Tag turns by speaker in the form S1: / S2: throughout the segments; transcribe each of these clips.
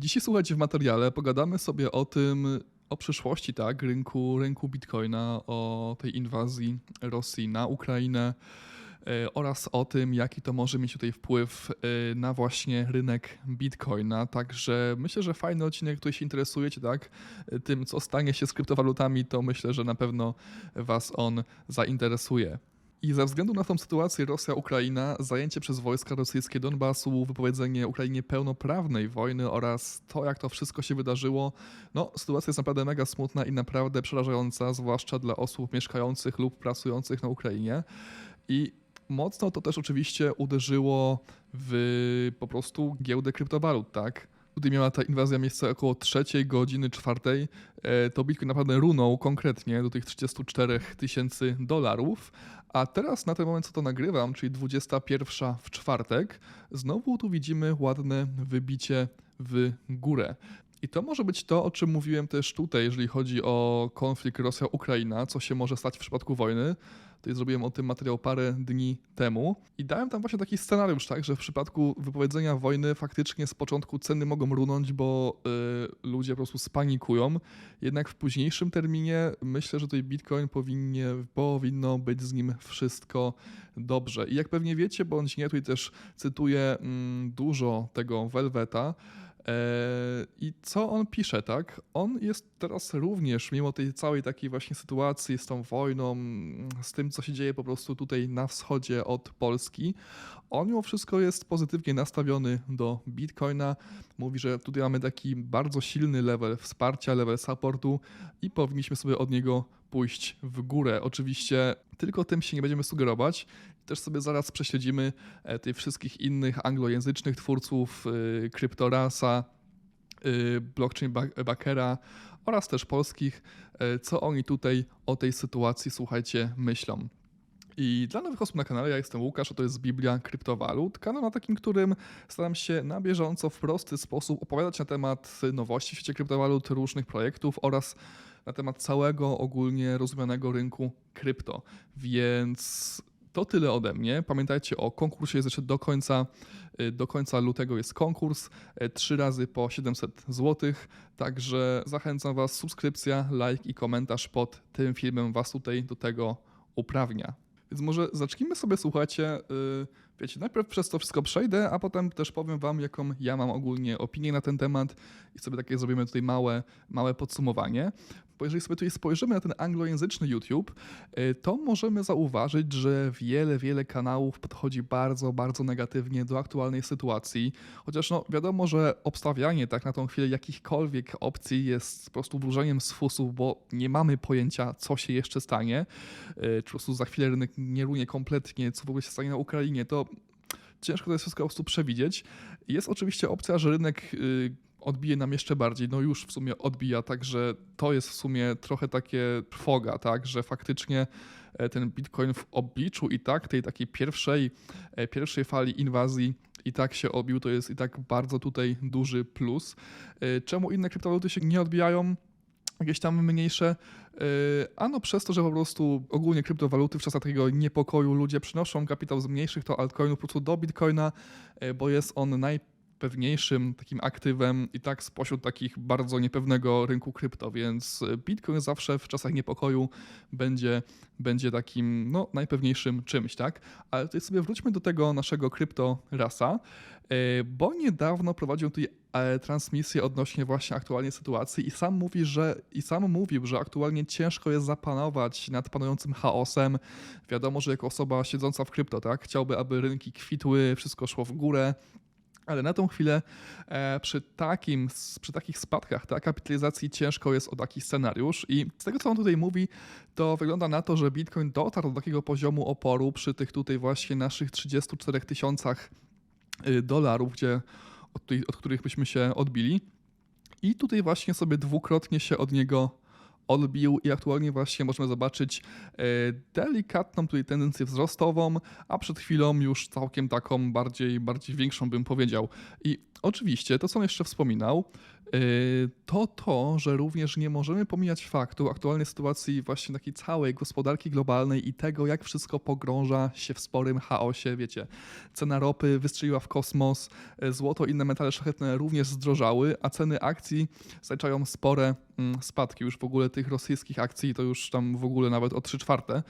S1: Dzisiaj słuchajcie w materiale, pogadamy sobie o tym, o przyszłości, tak, rynku, rynku Bitcoina, o tej inwazji Rosji na Ukrainę e, oraz o tym, jaki to może mieć tutaj wpływ e, na właśnie rynek Bitcoina. Także myślę, że fajny odcinek, który się interesujecie, tak, e, tym, co stanie się z kryptowalutami, to myślę, że na pewno Was on zainteresuje. I ze względu na tą sytuację Rosja-Ukraina, zajęcie przez wojska rosyjskie Donbasu, wypowiedzenie Ukrainie pełnoprawnej wojny oraz to, jak to wszystko się wydarzyło, no sytuacja jest naprawdę mega smutna i naprawdę przerażająca, zwłaszcza dla osób mieszkających lub pracujących na Ukrainie. I mocno to też oczywiście uderzyło w po prostu giełdę kryptowalut, tak? Tutaj miała ta inwazja miejsce około trzeciej godziny, czwartej, e, to Bitcoin naprawdę runął konkretnie do tych 34 tysięcy dolarów, a teraz na ten moment, co to nagrywam, czyli 21 w czwartek, znowu tu widzimy ładne wybicie w górę. I to może być to, o czym mówiłem też tutaj, jeżeli chodzi o konflikt Rosja-Ukraina, co się może stać w przypadku wojny. Tutaj zrobiłem o tym materiał parę dni temu i dałem tam właśnie taki scenariusz, tak, że w przypadku wypowiedzenia wojny faktycznie z początku ceny mogą runąć, bo y, ludzie po prostu spanikują. Jednak w późniejszym terminie myślę, że tutaj Bitcoin powinnie, powinno być z nim wszystko dobrze. I jak pewnie wiecie, bądź nie, tutaj też cytuję mm, dużo tego Velveta, I co on pisze, tak? On jest teraz również, mimo tej całej takiej właśnie sytuacji z tą wojną, z tym, co się dzieje po prostu tutaj na wschodzie od Polski, on mimo wszystko jest pozytywnie nastawiony do Bitcoina. Mówi, że tutaj mamy taki bardzo silny level wsparcia, level supportu i powinniśmy sobie od niego pójść w górę. Oczywiście tylko tym się nie będziemy sugerować. Też sobie zaraz prześledzimy e, tych wszystkich innych anglojęzycznych twórców, e, Cryptorasa, e, Blockchain Backera oraz też polskich, co oni tutaj o tej sytuacji, słuchajcie, myślą. I dla nowych osób na kanale, ja jestem Łukasz, a to jest Biblia Kryptowalut. Kanał na takim, którym staram się na bieżąco, w prosty sposób opowiadać na temat nowości w świecie kryptowalut, różnych projektów oraz na temat całego ogólnie rozumianego rynku krypto. Więc to tyle ode mnie. Pamiętajcie o konkursie, jest jeszcze do końca, y, do końca lutego jest konkurs, y, trzy razy po 700 zł, także zachęcam Was, subskrypcja, like i komentarz pod tym filmem Was tutaj do tego uprawnia. Więc może zacznijmy sobie, słuchajcie, y, wiecie, najpierw przez to wszystko przejdę, a potem też powiem wam, jaką ja mam ogólnie opinię na ten temat i sobie takie zrobimy tutaj małe, małe podsumowanie bo jeżeli sobie tutaj spojrzymy na ten anglojęzyczny YouTube, y, to możemy zauważyć, że wiele, wiele kanałów podchodzi bardzo, bardzo negatywnie do aktualnej sytuacji. Chociaż no, wiadomo, że obstawianie tak na tą chwilę jakichkolwiek opcji jest po prostu wróżeniem z fusów, bo nie mamy pojęcia, co się jeszcze stanie. Y, czy po prostu za chwilę rynek nie runie kompletnie, co w ogóle się stanie na Ukrainie, to ciężko to jest wszystko po prostu przewidzieć. Jest oczywiście opcja, że rynek y, odbije nam jeszcze bardziej. No już w sumie odbija, także to jest w sumie trochę takie trwoga, tak, że faktycznie e, ten Bitcoin w obliczu i tak tej takiej pierwszej, e, pierwszej fali inwazji i tak się obił, to jest i tak bardzo tutaj duży plus. E, czemu inne kryptowaluty się nie odbijają? Jakieś tam mniejsze, ano przez to, że po prostu ogólnie kryptowaluty w czasach takiego niepokoju ludzie przynoszą kapitał z mniejszych to altcoinów po prostu do Bitcoina, bo jest on naj pewniejszym takim aktywem i tak spośród takich bardzo niepewnego rynku krypto, więc Bitcoin zawsze w czasach niepokoju będzie, będzie takim no, najpewniejszym czymś, tak? Ale tutaj sobie wróćmy do tego naszego krypto rasa, e, bo niedawno prowadził tutaj e, transmisję odnośnie właśnie aktualnej sytuacji i sam mówi, że i sam mówił, że aktualnie ciężko jest zapanować nad panującym chaosem. Wiadomo, że jako osoba siedząca w krypto, tak, chciałby, aby rynki kwitły, wszystko szło w górę, ale na tą chwilę e, przy, takim, przy takich spadkach ta kapitalizacji ciężko jest o taki scenariusz i z tego co on tutaj mówi, to wygląda na to, że Bitcoin dotarł do takiego poziomu oporu przy tych tutaj właśnie naszych 34 tysiącach y, dolarów, gdzie od, od których byśmy się odbili i tutaj właśnie sobie dwukrotnie się od niego odbił i aktualnie właśnie możemy zobaczyć e, delikatną tutaj tendencję wzrostową, a przed chwilą już całkiem taką bardziej, bardziej większą bym powiedział. I oczywiście to, co jeszcze wspominał, to to, że również nie możemy pomijać faktu aktualnej sytuacji właśnie takiej całej gospodarki globalnej i tego, jak wszystko pogrąża się w sporym chaosie, wiecie. Cena ropy wystrzeliła w kosmos, e, złoto i inne metale szlachetne również zdrożały, a ceny akcji zaliczają spore mm, spadki już w ogóle tych rosyjskich akcji, to już tam w ogóle nawet o 3 czwarte,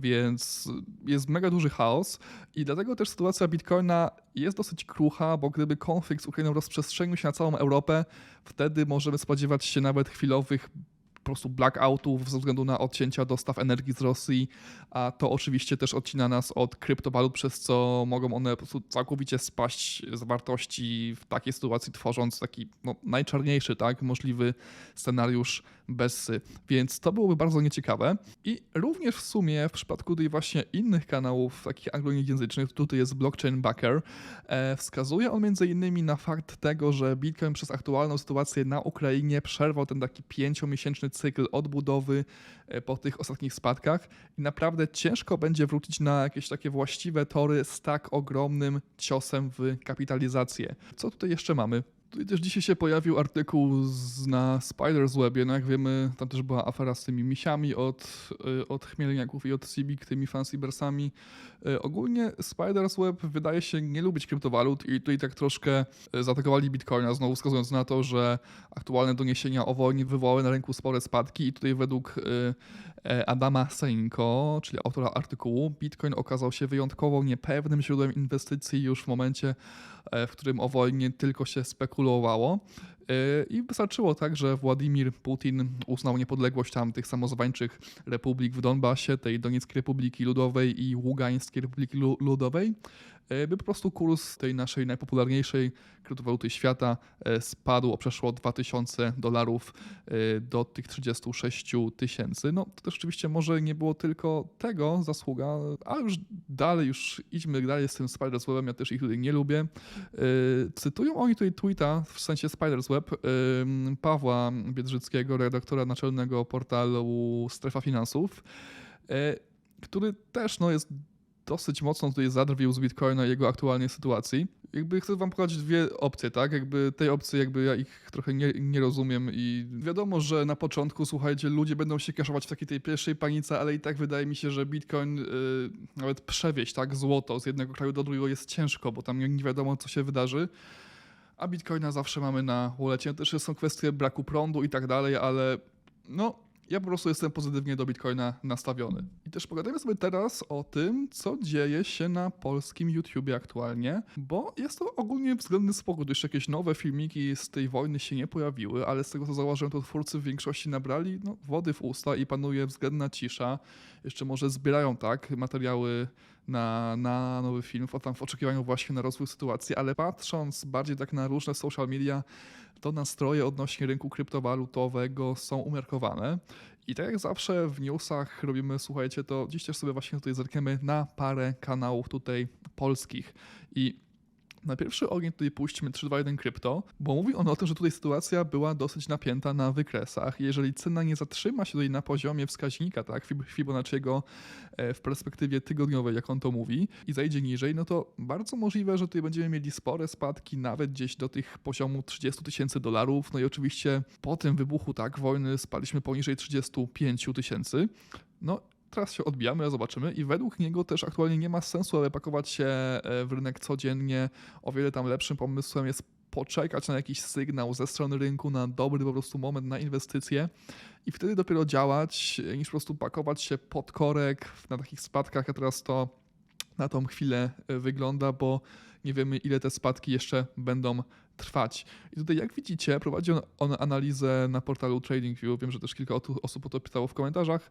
S1: więc jest mega duży chaos i dlatego też sytuacja Bitcoina jest dosyć krucha, bo gdyby konflikt z Ukrainą rozprzestrzenił się na całą Europę, wtedy możemy spodziewać się nawet chwilowych po prostu blackoutów ze względu na odcięcia dostaw energii z Rosji, a to oczywiście też odcina nas od kryptowalut, przez co mogą one po prostu całkowicie spaść z wartości w takiej sytuacji, tworząc taki no, najczarniejszy tak, możliwy scenariusz Bessy. Więc to byłoby bardzo nieciekawe. I również w sumie w przypadku tej właśnie innych kanałów, takich anglojęzycznych, tutaj jest Blockchain Backer, e, wskazuje on między innymi na fakt tego, że Bitcoin przez aktualną sytuację na Ukrainie przerwał ten taki pięciomiesięczny cykl odbudowy e, po tych ostatnich spadkach i naprawdę ciężko będzie wrócić na jakieś takie właściwe tory z tak ogromnym ciosem w kapitalizację. Co tutaj jeszcze mamy? Tutaj też dzisiaj się pojawił artykuł z, na Spider's Webie, no jak wiemy, tam też była afera z tymi misiami od, y, od chmielniaków i od Cibic, tymi fancybersami. Y, Ogólnie Spider's Web wydaje się nie lubić kryptowalut i tutaj tak troszkę y, zaatakowali Bitcoina, znowu wskazując na to, że aktualne doniesienia o wojnie wywołały na rynku spore spadki i tutaj według e, Adama Seinko, czyli autora artykułu, Bitcoin okazał się wyjątkowo niepewnym źródłem inwestycji już w momencie, e, w którym o wojnie tylko się spekulowało. E, I wystarczyło tak, że Władimir Putin uznał niepodległość tam tych samozwańczych republik w Donbasie, tej Donieckiej Republiki Ludowej i Ługańskiej Republiki Lu- Ludowej, by po prostu kurs tej naszej najpopularniejszej kryptowaluty świata e, spadł o przeszło 2000 dolarów e, do tych 36 tysięcy. No to też oczywiście może nie było tylko tego zasługa, ale już dalej, już idźmy dalej z tym Spider's Webem, ja też ich tutaj nie lubię. E, Cytują oni tutaj tweeta, w sensie Spider's Web, Pawła Biedrzyckiego, redaktora naczelnego portalu Strefa Finansów, e, który też no, jest dosyć mocno tutaj zadrwił z Bitcoina i jego aktualnej sytuacji. Jakby chcę wam pokazać dwie opcje, tak? Jakby tej opcji jakby ja ich trochę nie, nie rozumiem i wiadomo, że na początku, słuchajcie, ludzie będą się kaszować w takiej tej pierwszej panice, ale i tak wydaje mi się, że Bitcoin y, nawet przewieźć, tak, złoto z jednego kraju do drugiego jest ciężko, bo tam nie wiadomo, co się wydarzy. A Bitcoina zawsze mamy na walletcie. Też są kwestie braku prądu i tak dalej, ale no, ja po prostu jestem pozytywnie do Bitcoina nastawiony. I też pogadajmy sobie teraz o tym, co dzieje się na polskim YouTubie aktualnie, bo jest to ogólnie względny spokój. Jeszcze jakieś nowe filmiki z tej wojny się nie pojawiły, ale z tego co zauważyłem, to twórcy w większości nabrali no, wody w usta i panuje względna cisza. Jeszcze może zbierają tak materiały na, na nowy film, w- tam w oczekiwaniu właśnie na rozwój sytuacji, ale patrząc bardziej tak na różne social media, to nastroje odnośnie rynku kryptowalutowego są umiarkowane. I tak jak zawsze w newsach robimy, słuchajcie, to dziś też sobie właśnie tutaj zerkniemy na parę kanałów tutaj polskich. I na pierwszy ogień tutaj puśćmy 321 Krypto, bo mówi on o tym, że tutaj sytuacja była dosyć napięta na wykresach. Jeżeli cena nie zatrzyma się tutaj na poziomie wskaźnika, tak, Fib- Fibonacciego e, w perspektywie tygodniowej, jak on to mówi, i zejdzie niżej, no to bardzo możliwe, że tutaj będziemy mieli spore spadki, nawet gdzieś do tych poziomu 30 tysięcy dolarów. No i oczywiście po tym wybuchu tak wojny spadliśmy poniżej 35 tysięcy. No teraz się odbijamy, zobaczymy. I według niego też aktualnie nie ma sensu, aby pakować się e, w rynek codziennie. O wiele tam lepszym pomysłem jest poczekać na jakiś sygnał ze strony rynku, na dobry po prostu moment na inwestycje i wtedy dopiero działać, e, niż po prostu pakować się pod korek na takich spadkach, a teraz to na tą chwilę e, wygląda, bo nie wiemy ile te spadki jeszcze będą trwać. I tutaj jak widzicie prowadzi on, on analizę na portalu TradingView, wiem, że też kilka osób o to pytało w komentarzach,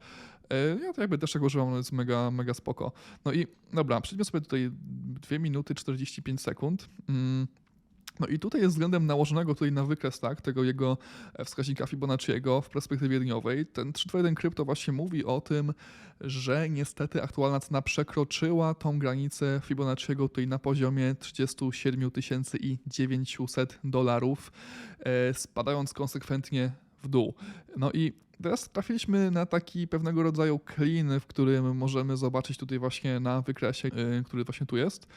S1: E, Ja to jakby też tego używam, no jest mega, mega spoko. No i dobra, przejdźmy sobie tutaj 2 minuty 45 sekund. Mm. No i tutaj jest względem nałożonego tutaj na wykres tak, tego jego e, wskaźnika Fibonacciego w perspektywie dniowej. Ten 321 krypto właśnie mówi o tym, że niestety aktualna cena przekroczyła tą granicę Fibonacciego tutaj na poziomie 37 900 dolarów, e, spadając konsekwentnie w dół. No i Teraz trafiliśmy na taki pewnego rodzaju clean, w którym możemy zobaczyć tutaj właśnie na wykresie, y, który właśnie tu jest.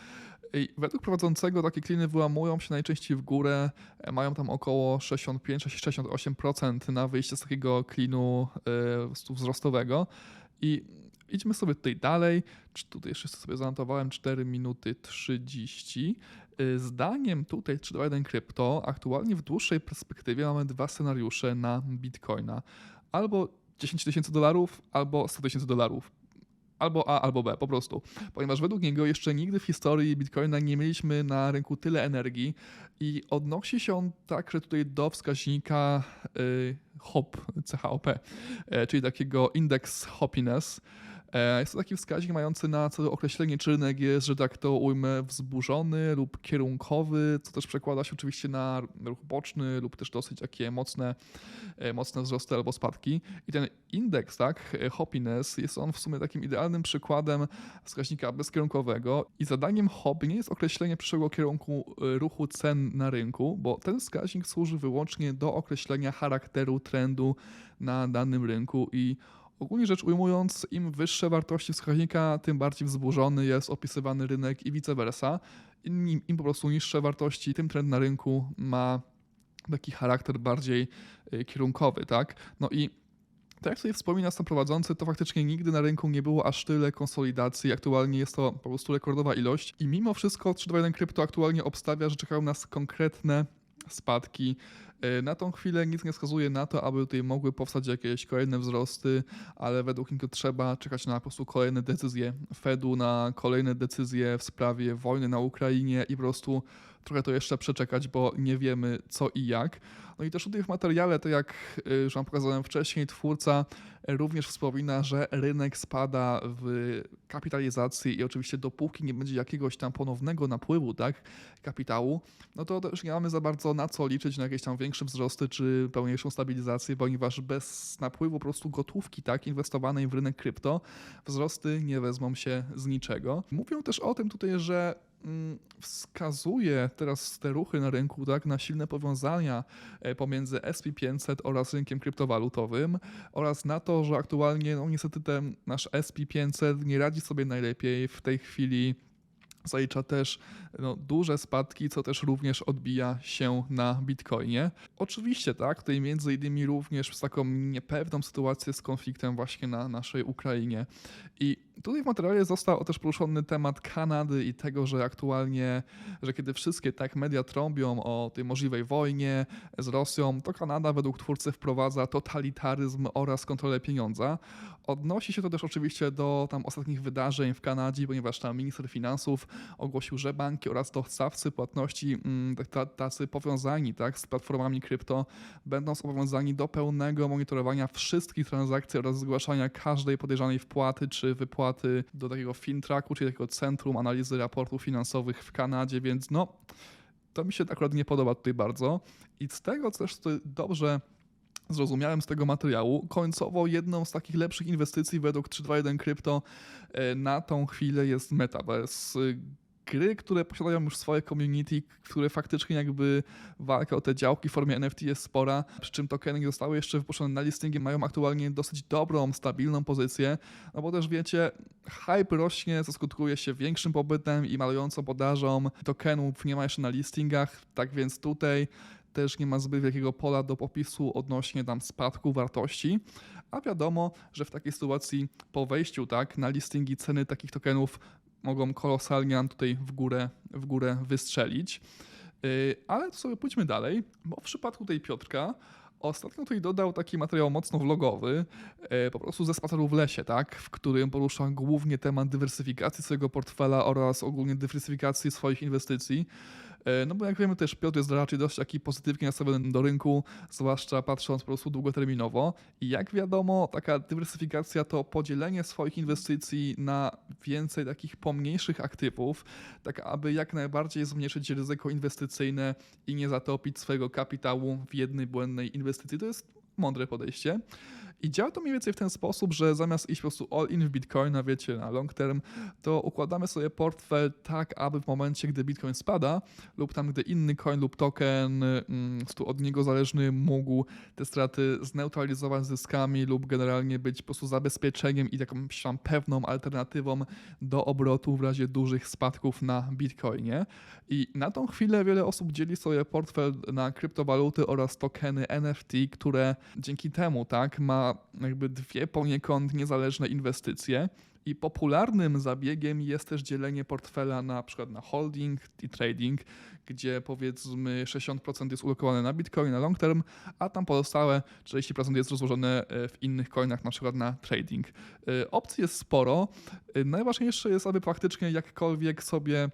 S1: I według prowadzącego takie kliny wyłamują się najczęściej w górę, e, mają tam około 65-68% na wyjście z takiego klinu y, wzrostowego. I idźmy sobie tutaj dalej. Tutaj jeszcze sobie zanotowałem 4 minuty 30. Y, Zdaniem tutaj 321 Crypto aktualnie w dłuższej perspektywie mamy dwa scenariusze na Bitcoina. Albo 10 tysięcy dolarów, albo 100 tysięcy dolarów. Albo A, albo B, po prostu. Ponieważ według niego jeszcze nigdy w historii Bitcoina nie mieliśmy na rynku tyle energii i odnosi się on także tutaj do wskaźnika y, HOP, CHOP, y, czyli takiego Index Happiness. E, Jest to taki wskaźnik mający na celu określenie, czy rynek jest, że tak to ujmę, wzburzony lub kierunkowy, co też przekłada się oczywiście na ruch boczny lub też dosyć takie mocne, e, mocne wzrosty albo spadki. I ten indeks, tak, happiness, jest on w sumie takim idealnym przykładem wskaźnika bezkierunkowego i zadaniem hobby nie jest określenie przyszłego kierunku e, ruchu cen na rynku, bo ten wskaźnik służy wyłącznie do określenia charakteru trendu na danym rynku i Ogólnie rzecz ujmując, im wyższe wartości wskaźnika, tym bardziej wzburzony jest opisywany rynek i vice versa. Im, im po prostu niższe wartości, tym trend na rynku ma taki charakter bardziej y, kierunkowy, tak? No i tak jak tutaj wspomina sam prowadzący, to faktycznie nigdy na rynku nie było aż tyle konsolidacji. Aktualnie jest to po prostu rekordowa ilość i mimo wszystko 321 Crypto aktualnie obstawia, że czekają nas konkretne spadki. E, Na tą chwilę nic nie wskazuje na to, aby tutaj mogły powstać jakieś kolejne wzrosty, ale według niego trzeba czekać na po prostu kolejne decyzje Fedu, na kolejne decyzje w sprawie wojny na Ukrainie i po prostu trochę to jeszcze przeczekać, bo nie wiemy co i jak. No i też tutaj w materiale, to jak y, już wam pokazałem wcześniej, twórca również wspomina, że rynek spada w kapitalizacji i oczywiście dopóki nie będzie jakiegoś tam ponownego napływu tak, kapitału, no to też nie mamy za bardzo na co liczyć na jakieś tam większe wzrosty czy pełniejszą stabilizację, ponieważ bez napływu po prostu gotówki tak inwestowanej w rynek krypto wzrosty nie wezmą się z niczego. Mówią też o tym tutaj, że wskazuje teraz te ruchy na rynku tak, na silne powiązania e, pomiędzy SP500 oraz rynkiem kryptowalutowym oraz na to, że aktualnie no niestety ten nasz SP500 nie radzi sobie najlepiej w tej chwili zalicza też no, duże spadki, co też również odbija się na Bitcoinie. Oczywiście, tak, tutaj między innymi również z taką niepewną sytuację z konfliktem właśnie na naszej Ukrainie. I tutaj w materiale został też poruszony temat Kanady i tego, że aktualnie, że kiedy wszystkie tak media trąbią o tej możliwej wojnie z Rosją, to Kanada według twórcy wprowadza totalitaryzm oraz kontrolę pieniądza. Odnosi się to też oczywiście do tam ostatnich wydarzeń w Kanadzie, ponieważ tam minister finansów ogłosił, że banki oraz dostawcy płatności, mm, tak- ta- tacy powiązani tak, z platformami krypto, będą zobowiązani do pełnego monitorowania wszystkich transakcji oraz zgłaszania każdej podejrzanej wpłaty czy wypłaty do takiego FinTracku, czyli takiego Centrum Analizy Raportów Finansowych w Kanadzie, więc no, to mi się akurat nie podoba tutaj bardzo. I z tego, też dobrze zrozumiałem z tego materiału, końcowo jedną z takich lepszych inwestycji według 321 Crypto e, na tą chwilę jest Metaverse. Gry, które posiadają już swoje community, które faktycznie jakby walka o te działki w formie NFT jest spora, przy czym tokeny zostały jeszcze wypuszczone na listingi, mają aktualnie dosyć dobrą, stabilną pozycję, no bo też wiecie, hype rośnie, co skutkuje się większym popytem i malującą podażą tokenów nie ma jeszcze na listingach, tak więc tutaj też nie ma zbyt wielkiego pola do popisu odnośnie tam spadku wartości, a wiadomo, że w takiej sytuacji po wejściu tak na listingi ceny takich tokenów mogą kolosalnie nam tutaj w górę, w górę wystrzelić. Yy, Ale to sobie pójdźmy dalej, bo w przypadku tej Piotrka ostatnio tutaj dodał taki materiał mocno vlogowy, yy, po prostu ze spaceru w lesie, tak, w którym porusza głównie temat dywersyfikacji swojego portfela oraz ogólnie dywersyfikacji swoich inwestycji. E, No bo jak wiemy też Piotr jest raczej dość taki pozytywnie nastawiony do rynku, zwłaszcza patrząc po prostu długoterminowo. I jak wiadomo, taka dywersyfikacja to podzielenie swoich inwestycji na więcej takich pomniejszych aktywów, tak aby jak najbardziej zmniejszyć ryzyko inwestycyjne i nie zatopić swojego kapitału w jednej błędnej inwestycji. To jest mądre podejście. I działa to mniej więcej w ten sposób, że zamiast iść po prostu all in w Bitcoina, wiecie, na long term, to układamy sobie portfel tak, aby w momencie, gdy Bitcoin spada lub tam, gdy inny coin lub token mm, od niego zależny mógł te straty zneutralizować zyskami lub generalnie być po prostu zabezpieczeniem i jakąś tam pewną alternatywą do obrotu w razie dużych spadków na Bitcoinie. I na tą chwilę wiele osób dzieli sobie portfel na kryptowaluty oraz tokeny NFT, które dzięki temu tak ma jakby dwie poniekąd niezależne inwestycje. I popularnym zabiegiem jest też dzielenie portfela na przykład na holding i trading, gdzie powiedzmy 60% jest ulokowane na Bitcoin na long term, a tam pozostałe 40% jest rozłożone e, w innych coinach, na przykład na trading. E, opcji jest sporo. E, najważniejsze jest, aby faktycznie jakkolwiek sobie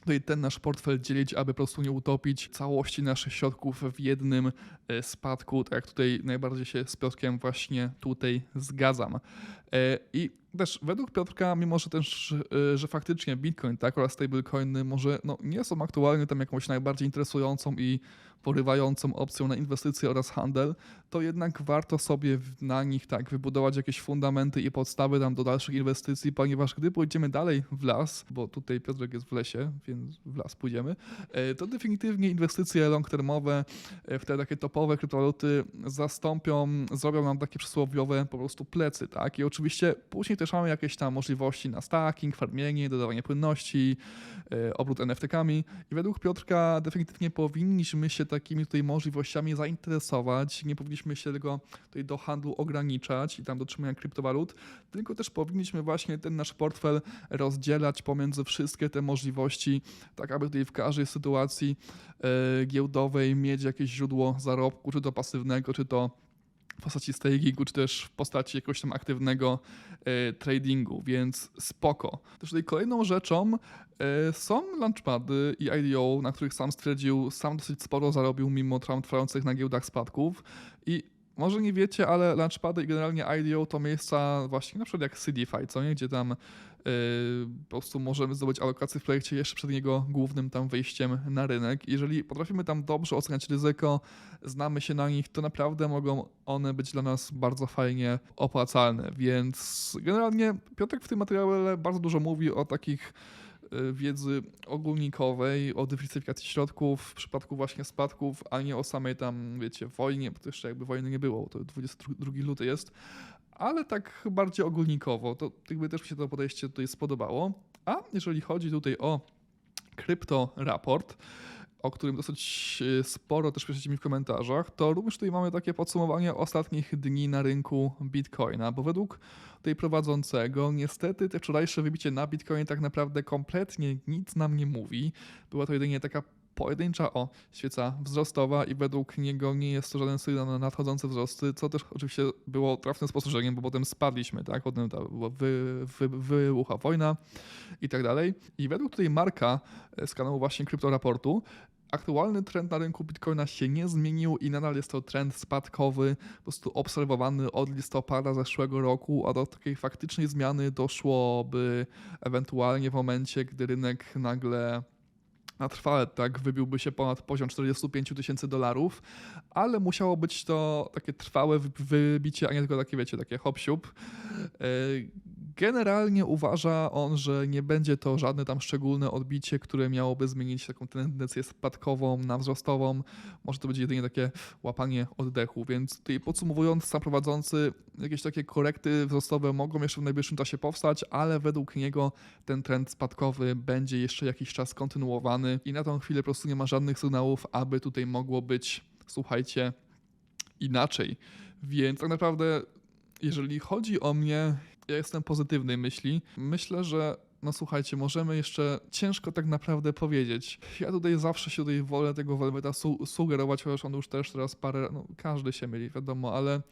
S1: tutaj ten nasz portfel dzielić, aby po prostu nie utopić całości naszych środków w jednym e, spadku, tak jak tutaj najbardziej się z Piotrkiem właśnie tutaj zgadzam. E, I też według Piotrka, mimo że też, e, że faktycznie Bitcoin tak, oraz stablecoiny może no, nie są aktualnie tam jakąś najbardziej interesującą i porywającą opcją na inwestycje oraz handel, to jednak warto sobie na nich tak wybudować jakieś fundamenty i podstawy tam do dalszych inwestycji, ponieważ gdy pójdziemy dalej w las, bo tutaj Piotrek jest w lesie, więc w las pójdziemy, e, to definitywnie inwestycje long-termowe e, w te takie topowe kryptowaluty zastąpią, zrobią nam takie przysłowiowe po prostu plecy, tak? I oczywiście później też mamy jakieś tam możliwości na stacking, farmienie, dodawanie płynności, e, obrót NFT-kami i według Piotrka definitywnie powinniśmy się takimi tutaj możliwościami zainteresować. Nie powinniśmy się tego tutaj do handlu ograniczać i tam do trzymania kryptowalut, tylko też powinniśmy właśnie ten nasz portfel rozdzielać pomiędzy wszystkie te możliwości, tak aby tutaj w każdej sytuacji e, giełdowej mieć jakieś źródło zarobku, czy to pasywnego, czy to w postaci stakingu, czy też w postaci jakiegoś tam aktywnego e, tradingu, więc spoko. Też tutaj kolejną rzeczą e, są launchpady i IDO, na których sam stwierdził, sam dosyć sporo zarobił mimo trwających na giełdach spadków i może nie wiecie, ale Launchpady i generalnie IDO to miejsca właśnie na przykład jak CDFI, co nie? Gdzie tam po prostu możemy zdobyć alokację w projekcie jeszcze przed jego głównym tam wejściem na rynek. Jeżeli potrafimy tam dobrze oceniać ryzyko, znamy się na nich, to naprawdę mogą one być dla nas bardzo fajnie opłacalne. Więc generalnie Piotrek w tym materiale bardzo dużo mówi o takich Y, wiedzy ogólnikowej o dywersyfikacji środków w przypadku właśnie spadków, a nie o samej tam, wiecie, wojnie, bo to jeszcze jakby wojny nie było, to 22 luty jest, ale tak bardziej ogólnikowo, to jakby też mi się to podejście tutaj spodobało. A jeżeli chodzi tutaj o krypto raport, o którym dosyć y, sporo też piszecie mi w komentarzach, to również tutaj mamy takie podsumowanie ostatnich dni na rynku Bitcoina, bo według tej prowadzącego niestety te wczorajsze wybicie na Bitcoin tak naprawdę kompletnie nic nam nie mówi. Była to jedynie taka pojedyncza o świeca wzrostowa i według niego nie jest to żaden sygnał na nadchodzące wzrosty, co też oczywiście było trafnym spostrzeżeniem, bo potem spadliśmy, tak? Potem ta wy, wy, wybucha wojna i tak dalej. I według tutaj Marka z kanału właśnie Kryptoraportu aktualny trend na rynku Bitcoina się nie zmienił i nadal jest to trend spadkowy, po prostu obserwowany od listopada zeszłego roku, a do takiej faktycznej zmiany doszłoby ewentualnie w momencie, gdy rynek nagle na trwale tak wybiłby się ponad poziom 45 tysięcy dolarów, ale musiało być to takie trwałe wybicie, a nie tylko takie, wiecie, takie hop. Generalnie uważa on, że nie będzie to żadne tam szczególne odbicie, które miałoby zmienić taką tendencję spadkową na wzrostową. Może to być jedynie takie łapanie oddechu, więc tutaj podsumowując, sam prowadzący, jakieś takie korekty wzrostowe mogą jeszcze w najbliższym czasie powstać, ale według niego ten trend spadkowy będzie jeszcze jakiś czas kontynuowany i na tą chwilę po prostu nie ma żadnych sygnałów, aby tutaj mogło być, słuchajcie, inaczej. Więc tak naprawdę, jeżeli chodzi o mnie, ja jestem pozytywnej myśli. Myślę, że no słuchajcie, możemy jeszcze ciężko tak naprawdę powiedzieć. Ja tutaj zawsze się tutaj wolę tego Velveta su sugerować, chociaż on już też teraz parę, no każdy się mieli, wiadomo, ale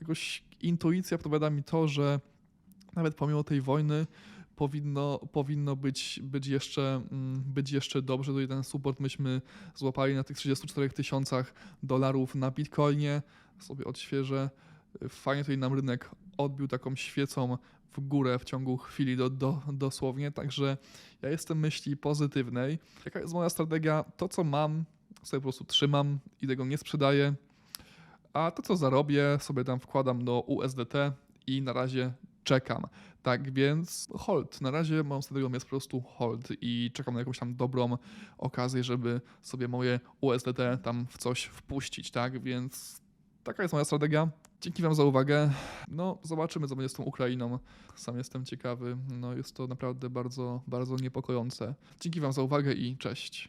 S1: jakoś intuicja podpowiada mi to, że nawet pomimo tej wojny powinno, powinno być, być, jeszcze, mm, być jeszcze dobrze. Tutaj ten support myśmy złapali na tych 34 tysiącach dolarów na Bitcoinie. Sobie odświeżę. Fajnie tutaj nam rynek odbił taką świecą w górę w ciągu chwili do, do, dosłownie, także ja jestem myśli pozytywnej. Jaka jest moja strategia? To, co mam, sobie po prostu trzymam i tego nie sprzedaję, a to co zarobię sobie tam wkładam do USDT i na razie czekam. Tak więc hold. Na razie mam strategią jest po prostu hold i czekam na jakąś tam dobrą okazję, żeby sobie moje USDT tam w coś wpuścić, tak? Więc taka jest moja strategia. Dzięki Wam za uwagę. No, zobaczymy, co będzie z tą Ukrainą. Sam jestem ciekawy. No, jest to naprawdę bardzo, bardzo niepokojące. Dzięki Wam za uwagę i cześć.